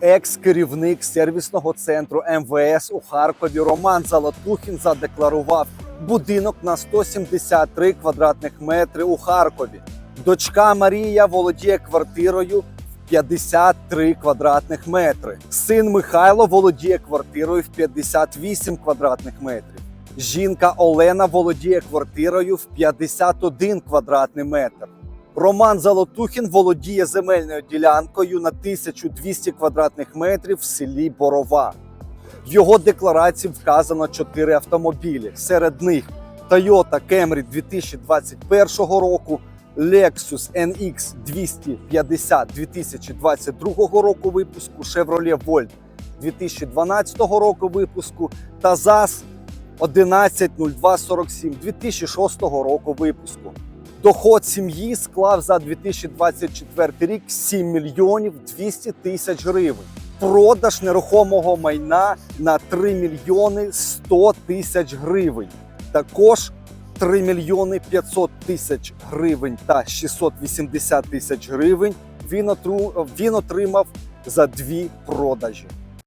Екс-керівник сервісного центру МВС у Харкові Роман Залатухін задекларував будинок на 173 квадратних метри у Харкові. Дочка Марія володіє квартирою в 53 квадратних метри. Син Михайло володіє квартирою в 58 квадратних метрів. Жінка Олена володіє квартирою в 51 квадратний метр. Роман Золотухін володіє земельною ділянкою на 1200 квадратних метрів в селі Борова. В його декларації вказано 4 автомобілі. Серед них Toyota Camry 2021 року, Lexus NX 250 2022 року випуску, Chevrolet Volt 2012 року випуску та ЗАЗ 110247 2006 року випуску. Доход сім'ї склав за 2024 рік 7 мільйонів 200 тисяч гривень. Продаж нерухомого майна на 3 мільйони 100 тисяч гривень. Також 3 мільйони 500 тисяч гривень та 680 тисяч гривень він, отримав за дві продажі.